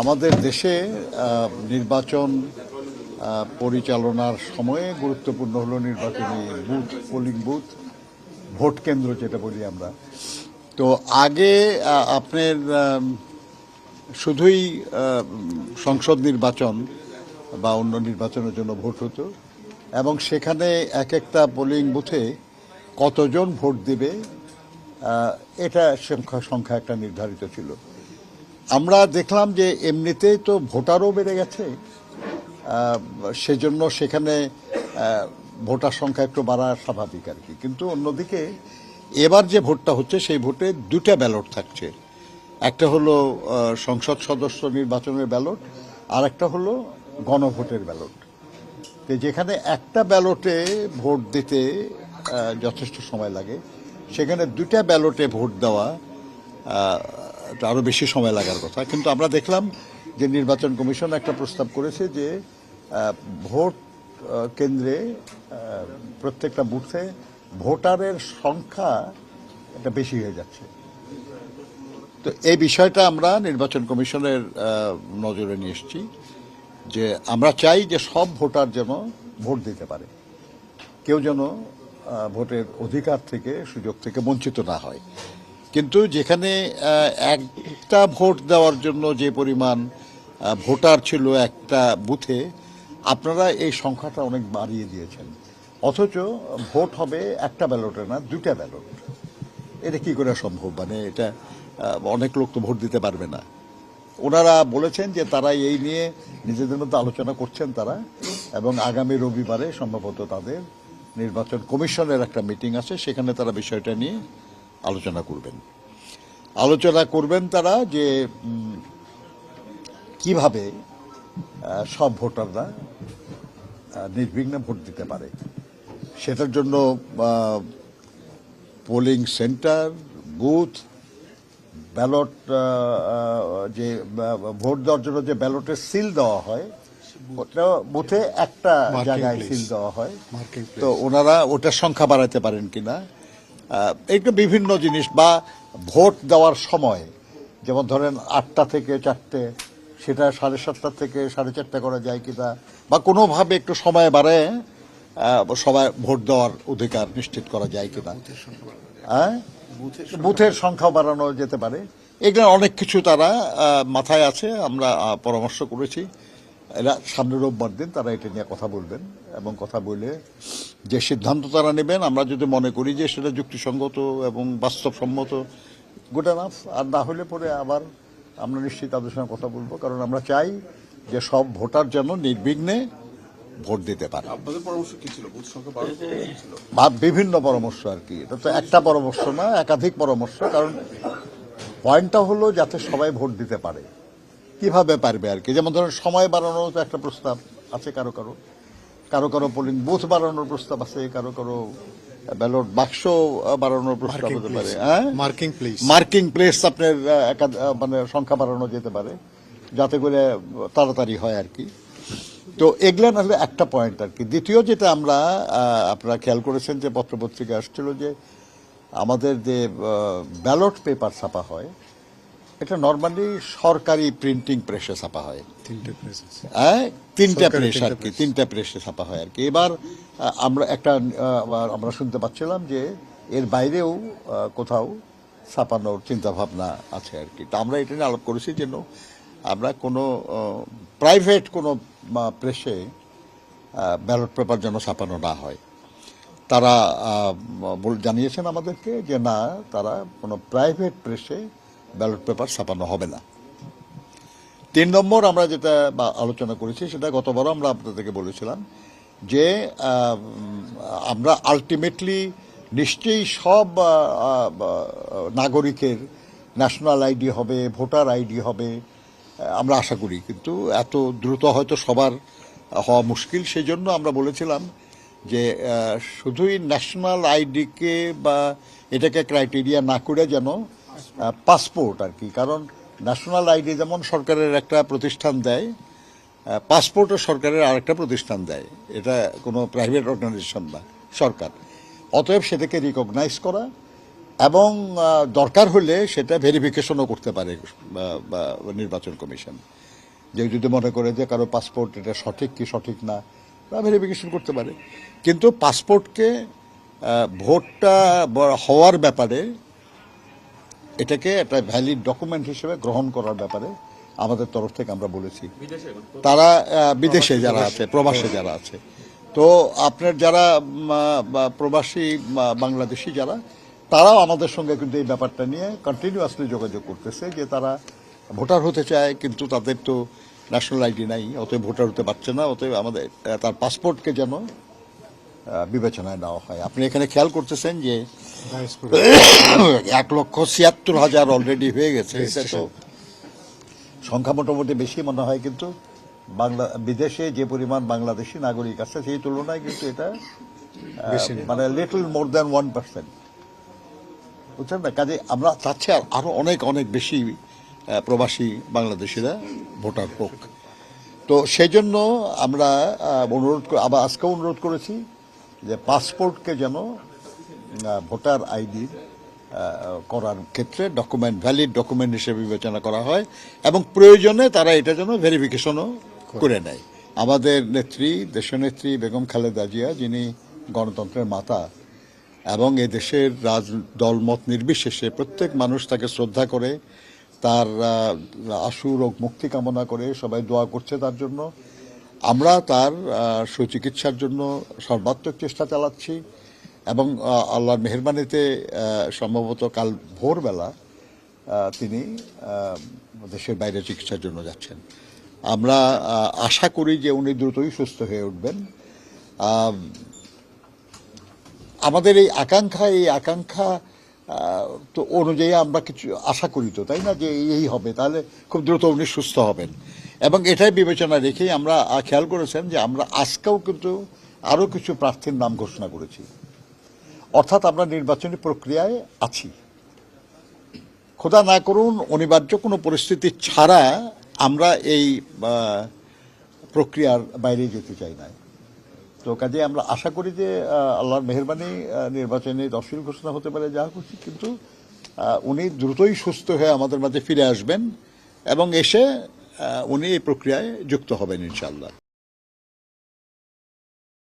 আমাদের দেশে নির্বাচন পরিচালনার সময়ে গুরুত্বপূর্ণ হলো নির্বাচনী বুথ পোলিং বুথ, ভোট কেন্দ্র যেটা বলি আমরা। তো আগে আপনার শুধুই সংসদ নির্বাচন বা অন্য নির্বাচনের জন্য ভোট হতো, এবং সেখানে এক একটা পোলিং বুথে কতজন ভোট দিবে এটা সংখ্যা সংখ্যা একটা নির্ধারিত ছিল। আমরা দেখলাম যে এমনিতেই তো ভোটারও বেড়ে গেছে সেজন্য সেখানে ভোটার সংখ্যা একটু বাড়া স্বাভাবিক আর কি। কিন্তু অন্যদিকে, এবার যে ভোটটা হচ্ছে, সেই ভোটে দুটা ব্যালট থাকছে। একটা হলো সংসদ সদস্য নির্বাচনের ব্যালট আর একটা হলো গণভোটের ব্যালট। তো যেখানে একটা ব্যালটে ভোট দিতে যথেষ্ট সময় লাগে, সেখানে দুটা ব্যালটে ভোট দেওয়া আরও বেশি সময় লাগার কথা। কিন্তু আমরা দেখলাম যে নির্বাচন কমিশন একটা প্রস্তাব করেছে যে ভোট কেন্দ্রে প্রত্যেকটা বুথে ভোটারের সংখ্যা এটা বেশি হয়ে যাচ্ছে। তো এই বিষয়টা আমরা নির্বাচন কমিশনের নজরে নিয়ে এসেছি যে আমরা চাই যে সব ভোটার যেন ভোট দিতে পারে। কেউ যেন ভোটের অধিকার থেকে, সুযোগ থেকে বঞ্চিত না হয়। কিন্তু যেখানে একটা ভোট দেওয়ার জন্য যে পরিমাণ ভোটার ছিল একটা বুথে, আপনারা এই সংখ্যাটা অনেক বাড়িয়ে দিয়েছেন। অথচ ভোট হবে একটা ব্যালটে না দুটা ব্যালট। এটা কি করে সম্ভব? মানে এটা অনেক লোক তো ভোট দিতে পারবে না। ওনারা বলেছেন যে তারা এই নিয়ে নিজেদের মধ্যে আলোচনা করছেন তারা, এবং আগামী রবিবারে সম্ভবত তাদের নির্বাচন কমিশনের একটা মিটিং আছে, সেখানে তারা বিষয়টা নিয়ে আলোচনা করবেন। আলোচনা করবেন তারা যে কীভাবে সব ভোটাররা নির্বিঘ্নে ভোট দিতে পারে। সেটার জন্য পোলিং সেন্টার বুথ ব্যালট যে ভোট দেওয়ার জন্য যে ব্যালটের সিল দেওয়া হয় ওটা বুথে একটা জায়গায় সিল দেওয়া হয়। তো ওনারা ওটার সংখ্যা বাড়াতে পারেন কিনা একটু বিভিন্ন জিনিস বা ভোট দেওয়ার সময় যেমন ধরেন আটটা থেকে চারটে সেটা সাড়ে সাতটা থেকে সাড়ে চারটা করা যায় কিনা বা কোনোভাবে একটু সময় বাড়ে সবাই ভোট দেওয়ার অধিকার নিশ্চিত করা যায় কিনা। হ্যাঁ? বুথের সংখ্যা বাড়ানো যেতে পারে। এগুলো অনেক কিছু তারা মাথায় আছে আমরা পরামর্শ করেছি। এরা সামনে রোববার দিন তারা এটা নিয়ে কথা বলবেন এবং কথা বলে যে সিদ্ধান্ত তারা নেবেন আমরা যদি মনে করি যে সেটা যুক্তিসঙ্গত এবং বাস্তবসম্মত গুড এনাফ আর না হলে পরে আবার আমরা নিশ্চিত তাদের সঙ্গে কথা বলব কারণ আমরা চাই যে সব ভোটার যেন নির্বিঘ্নে ভোট দিতে পারে। বিভিন্ন পরামর্শ আর কি। এটা তো একটা পরামর্শ না একাধিক পরামর্শ কারণ পয়েন্টটা হলো যাতে সবাই ভোট দিতে পারে। কীভাবে পারবে আর কি? যেমন ধরেন সময় বাড়ানোর তো একটা প্রস্তাব আছে কারও কারও। কারও কারও পোলিং বুথ বাড়ানোর প্রস্তাব আছে কারও কারও ব্যালট বাক্স বাড়ানোর প্রস্তাব হতে পারে। Marking place. মার্কিং প্লেস আপনার মানে সংখ্যা বাড়ানো যেতে পারে যাতে করে তাড়াতাড়ি হয় আর কি। তো এগুলা নাহলে একটা পয়েন্ট আর কি। দ্বিতীয় যেটা আমরা আপনারা খেয়াল করেছেন যে পত্রপত্রিকা আসছিল যে আমাদের যে ব্যালট পেপার ছাপা হয় এটা নর্মালি সরকারি প্রিন্টিং প্রেসে ছাপা হয়। তিনটে হ্যাঁ? তিনটা প্রেস আর কি। তিনটা প্রেসে ছাপা হয় আর কি। এবার আমরা একটা আমরা শুনতে পাচ্ছিলাম যে এর বাইরেও কোথাও ছাপানোর চিন্তা ভাবনা আছে আর কি। তা আমরা এটা নিয়ে আলাপ করেছি যেন আমরা কোনো প্রাইভেট কোনো প্রেসে ব্যালট পেপার যেন ছাপানো না হয়। তারা বল- জানিয়েছেন আমাদেরকে যে না তারা কোনো প্রাইভেট প্রেসে ব্যালট পেপার ছাপানো হবে না। তিন নম্বর আমরা যেটা আলোচনা করেছি, সেটা গতবারও আমরা আপনাদেরকে বলেছিলাম যে আমরা আলটিমেটলি নিশ্চয়ই সব নাগরিকের ন্যাশনাল আইডি হবে, ভোটার আইডি হবে আমরা আশা করি। কিন্তু এত দ্রুত হয়তো সবার হওয়া মুশকিল। সেই জন্য আমরা বলেছিলাম যে শুধুই ন্যাশনাল আইডিকে বা এটাকে ক্রাইটেরিয়া না করে যেন পাসপোর্ট আর কি। কারণ ন্যাশনাল আইডি যেমন সরকারের একটা প্রতিষ্ঠান দেয় পাসপোর্টও সরকারের আরেকটা প্রতিষ্ঠান দেয়। এটা কোনো প্রাইভেট অর্গানাইজেশন না সরকার। অতএব সেটাকে রিকগনাইজ করা এবং দরকার হলে সেটা ভেরিফিকেশনও করতে পারে নির্বাচন কমিশন। যে যদি মনে করে যে কারও পাসপোর্ট এটা সঠিক কি সঠিক না তারা ভেরিফিকেশন করতে পারে। কিন্তু পাসপোর্টকে ভোটটা হওয়ার ব্যাপারে এটাকে একটা ভ্যালিড ডকুমেন্ট হিসেবে গ্রহণ করার ব্যাপারে আমাদের তরফ থেকে আমরা বলেছি। তারা বিদেশে যারা আছে প্রবাসে যারা আছে। তো আপনার যারা প্রবাসী বাংলাদেশি যারা তারাও আমাদের সঙ্গে কিন্তু এই ব্যাপারটা নিয়ে কন্টিনিউয়াসলি যোগাযোগ করতেছে যে তারা ভোটার হতে চায় কিন্তু তাদের তো ন্যাশনাল আইডি নাই অতএব ভোটার হতে পারছে না অতএব আমাদের তার পাসপোর্টকে যেন বিবেচনায় নেওয়া হয়। আপনি এখানে খেয়াল করতেছেন যে এক লক্ষ ছিয়াত্তর হাজার অলরেডি হয়ে গেছে এটা তো? সংখ্যা মোটামুটি বেশি মনে হয় কিন্তু বাংলা বিদেশে যে পরিমাণ বাংলাদেশি নাগরিক আছে সেই তুলনায় কিন্তু এটা মানে little more than one percent বুঝছেন না? কাজে আমরা চাচ্ছি আর আরও অনেক অনেক বেশি প্রবাসী বাংলাদেশিরা ভোটার হোক। তো সেই জন্য আমরা অনুরোধ আবার আজকেও অনুরোধ করেছি যে পাসপোর্টকে যেন ভোটার আইডি করার ক্ষেত্রে ডকুমেন্ট ভ্যালিড ডকুমেন্ট হিসেবে বিবেচনা করা হয় এবং প্রয়োজনে তারা এটা যেন ভেরিফিকেশনও করে নেয়। আমাদের নেত্রী, দেশনেত্রী বেগম খালেদা জিয়া, যিনি গণতন্ত্রের মাতা এবং এ দেশের রাজ, দলমত নির্বিশেষে প্রত্যেক মানুষ তাকে শ্রদ্ধা করে, তার আশু রোগ মুক্তি কামনা করে সবাই দোয়া করছে তার জন্য। আমরা তার সুচিকিৎসার জন্য সর্বাত্মক চেষ্টা চালাচ্ছি এবং আল্লাহর মেহরবানিতে সম্ভবত কাল ভোরবেলা তিনি দেশের বাইরে চিকিৎসার জন্য যাচ্ছেন। আমরা আশা করি যে উনি দ্রুতই সুস্থ হয়ে উঠবেন। আমাদের এই আকাঙ্ক্ষা এই আকাঙ্ক্ষা তো অনুযায়ী আমরা কিছু আশা করি তো, তাই না? যে এই হবে, তাহলে খুব দ্রুত উনি সুস্থ হবেন। এবং এটাই বিবেচনা রেখেই আমরা খেয়াল করেছেন যে আমরা আজকেও কিন্তু আরও কিছু প্রার্থীর নাম ঘোষণা করেছি। অর্থাৎ আমরা নির্বাচনী প্রক্রিয়ায় আছি। খোদা না করুন, অনিবার্য কোনো পরিস্থিতি ছাড়া আমরা এই প্রক্রিয়ার বাইরে যেতে চাই না তো কাজে আমরা আশা করি যে আল্লাহর মেহরবানি নির্বাচনে তফসিল ঘোষণা হতে পারে যা খুশি, কিন্তু উনি দ্রুতই সুস্থ হয়ে আমাদের মাঝে ফিরে আসবেন এবং এসে উনি এই প্রক্রিয়ায় যুক্ত হবেন ইনশাল্লাহ